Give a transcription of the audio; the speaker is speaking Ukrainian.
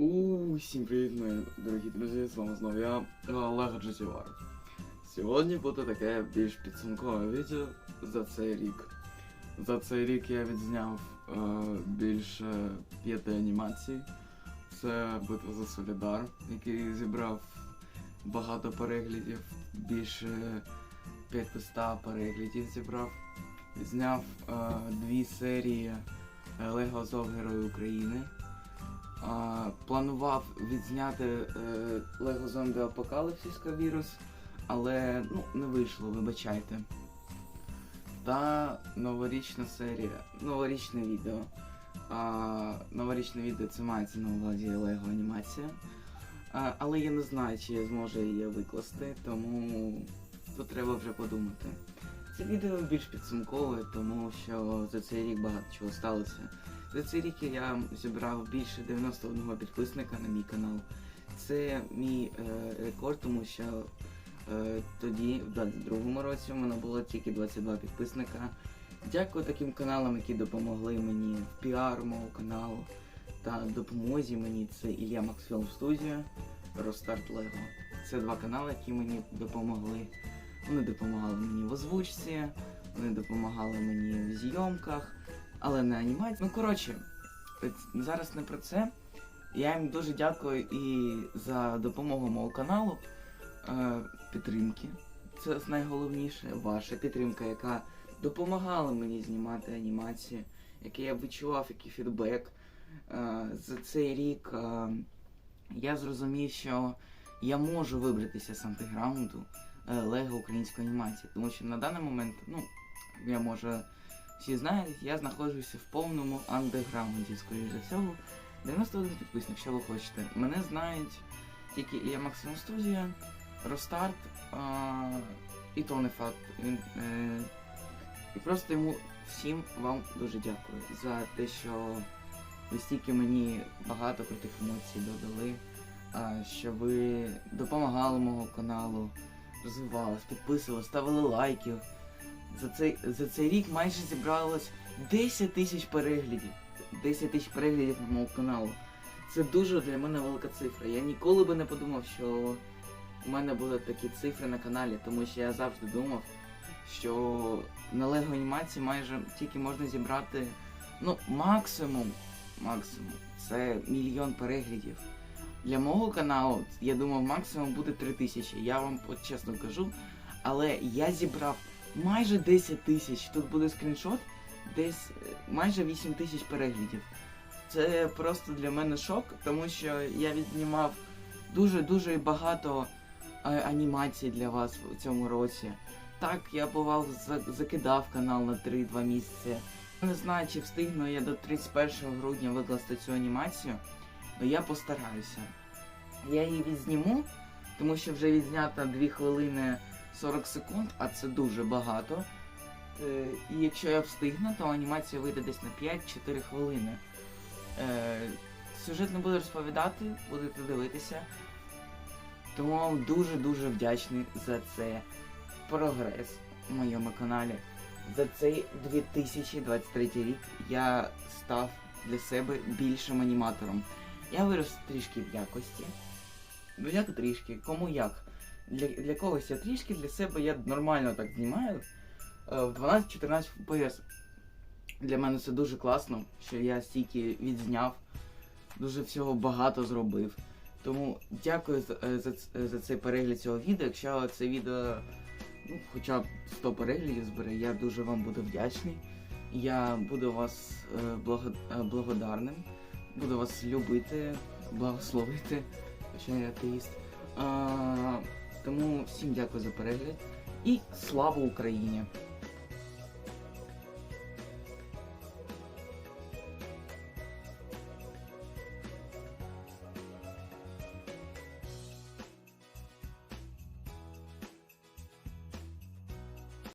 Усім привіт, мої дорогі друзі, з вами знову я, Олег Джетівар. Сьогодні буде таке більш підсумкове відео за цей рік. За цей рік я відзняв е, більше п'яти анімацій. Це битва за Солідар, який зібрав багато переглядів, більше 500 переглядів зібрав. Зняв е, дві серії Лего Зов Герой України. Планував відзняти е, Lego Zombie Apocalypse вірус, але ну, не вийшло, вибачайте. Та новорічна серія, новорічне відео. А, новорічне відео це мається на увазі Lego анімація. А, але я не знаю, чи я зможу її викласти, тому тут треба вже подумати. Це відео більш підсумкове, тому що за цей рік багато чого сталося. За цей рік я зібрав більше 91 підписника на мій канал. Це мій е, рекорд, тому що е, тоді, в 22-му році, у мене було тільки 22 підписника. Дякую таким каналам, які допомогли мені в піар мого каналу та допомозі мені. Це Ілля Максфілм Студіо, Ростарт Лего. Це два канали, які мені допомогли. Вони допомагали мені в озвучці, вони допомагали мені в зйомках але не анімація. Ну коротше, зараз не про це. Я їм дуже дякую і за допомогу мого каналу, е, підтримки. Це найголовніше, ваша підтримка, яка допомагала мені знімати анімації, який я відчував, який фідбек. Е, за цей рік е, я зрозумів, що я можу вибратися з антиграунду е, Лего української анімації, тому що на даний момент, ну, я можу всі знають, я знаходжуся в повному андеграунді, скоріш за всього. 91 підписник, що ви хочете. Мене знають тільки Ілля Максимум Студія, Ростарт, а, і то факт. Він, е, і просто йому всім вам дуже дякую за те, що ви стільки мені багато крутих емоцій додали, а, що ви допомагали мого каналу, розвивались, підписували, ставили лайки. За цей, за цей рік майже зібралось 10 тисяч переглядів. 10 тисяч переглядів на моєму каналу. Це дуже для мене велика цифра. Я ніколи би не подумав, що у мене будуть такі цифри на каналі, тому що я завжди думав, що на Лего анімації майже тільки можна зібрати ну, максимум, максимум, це мільйон переглядів. Для мого каналу, я думав, максимум буде 3 тисячі. Я вам чесно кажу, але я зібрав майже 10 тисяч. Тут буде скріншот, десь е, майже 8 тисяч переглядів. Це просто для мене шок, тому що я відзнімав дуже-дуже багато е, анімацій для вас в цьому році. Так, я бував, закидав канал на 3-2 місяці. Не знаю, чи встигну я до 31 грудня викласти цю анімацію, але я постараюся. Я її відзніму, тому що вже відзнята 2 хвилини 40 секунд, а це дуже багато. Е, І якщо я встигну, то анімація вийде десь на 5-4 хвилини. Е, Сюжет не буду розповідати, будете дивитися. Тому вам дуже-дуже вдячний за це прогрес в моєму каналі. За цей 2023 рік я став для себе більшим аніматором. Я вирос трішки в якості. Ну як трішки, кому як. Для, для когось я трішки, для себе я нормально так знімаю. Е, В 12-14 FPS. Для мене це дуже класно, що я стільки відзняв, дуже всього багато зробив. Тому дякую за, е, за, е, за цей перегляд цього відео. Якщо це відео ну, хоча б 100 переглядів збере, я дуже вам буду вдячний. Я буду вас благо, благодарним, буду вас любити, благословити, хоча я атеїст. А, тому всім дякую за перегляд і слава Україні!